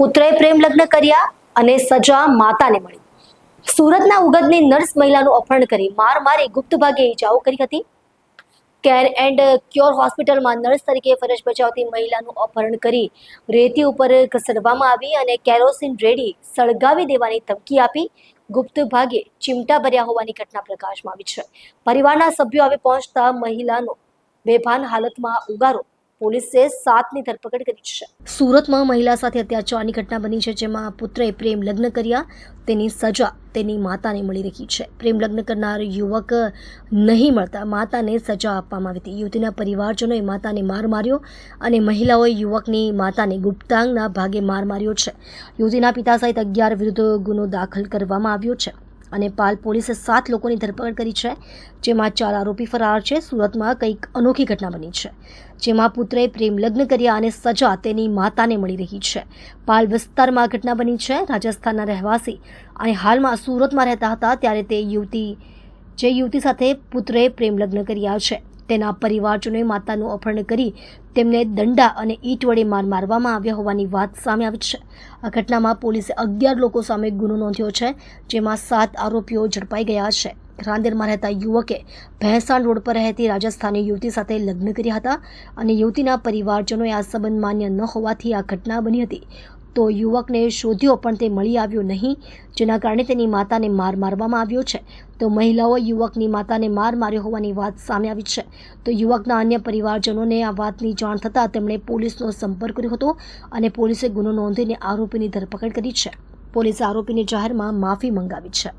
પુત્રએ પ્રેમ લગ્ન કર્યા અને સજા માતાને મળી. સુરતના ઉગદની નર્સ મહિલાનું અપહરણ કરી માર મારી ગુપ્ત ભાગે ઇજાઓ કરી હતી. કેર એન્ડ ક્યોર હોસ્પિટલમાં નર્સ તરીકે ફરજ બજાવતી મહિલાનું અપહરણ કરી રેતી ઉપર ઘસડવામાં આવી અને કેરોસીન રેડી સળગાવી દેવાની ધમકી આપી ગુપ્ત ભાગે ચીમટા ભર્યા હોવાની ઘટના પ્રકાશમાં આવી છે. પરિવારના સભ્યો આવી પહોંચતા મહિલાનો બેભાન હાલતમાં ઉગારો પોલીસે સાતની ધરપકડ કરી છે. સુરતમાં મહિલા સાથે અત્યાચારની ઘટના બની છે, જેમાં પુત્રએ પ્રેમ લગ્ન કર્યા. તેની સજા તેની માતાને મળી રહી છે. પ્રેમ લગ્ન કરનાર યુવક નહીં મળતા માતાને સજા આપવામાં આવી હતી. યુવતીના પરિવારજનોએ માતાને માર માર્યો અને મહિલાઓએ યુવકની માતાને ગુપ્તાંગના ભાગે માર માર્યો છે. યુવતીના પિતા સહિત અગિયાર વિરુદ્ધ ગુનો દાખલ કરવામાં આવ્યો છે. અને પાલ પોલીસે સાત લોકોની ધરપકડ કરી છે, જેમાં ચાર આરોપી ફરાર છે. સુરતમાં કંઈક અનોખી ઘટના બની છે, જેમાં પુત્રએ પ્રેમ લગ્ન કર્યા અને સજા તેની માતાને મળી રહી છે. પાલ વિસ્તારમાં ઘટના બની છે. રાજસ્થાનના રહેવાસી અને હાલમાં સુરતમાં રહેતા હતા, ત્યારે તે યુવતી, જે યુવતી સાથે પુત્રએ પ્રેમ લગ્ન કર્યા છે. તેના પરિવારજનોએ માતાનું અપહરણ કરી તેમને દંડા અને ઈંટ વડે માર મારવામાં આવ્યા હોવાની વાત સામે આવી છે. આ ઘટનામાં પોલીસે અગિયાર લોકો સામે ગુનો નોંધ્યો છે, જેમાં સાત આરોપીઓ ઝડપાઈ ગયા છે. રાંદેરમાં રહેતા યુવકે ભેંસાણ રોડ પર રહેતી રાજસ્થાની યુવતી સાથે લગ્ન કર્યા હતા અને યુવતીના પરિવારજનોએ આ સંબંધ માન્ય ન હોવાથી આ ઘટના બની હતી. તો યુવકને શોધ્યો, પણ તે મળી આવ્યો નહીં. જેના કારણે તેની માતાને માર મારવામાં આવ્યો છે. તો મહિલાઓ યુવકની માતાને માર માર્યો હોવાની વાત સામે આવી છે. તો યુવકના અન્ય પરિવારજનોને આ વાતની જાણ થતાં તેમણે પોલીસનો સંપર્ક કર્યો હતો અને પોલીસે ગુનો નોંધીને આરોપીની ધરપકડ કરી છે. પોલીસે આરોપીને જાહેરમાં માફી મંગાવી છે.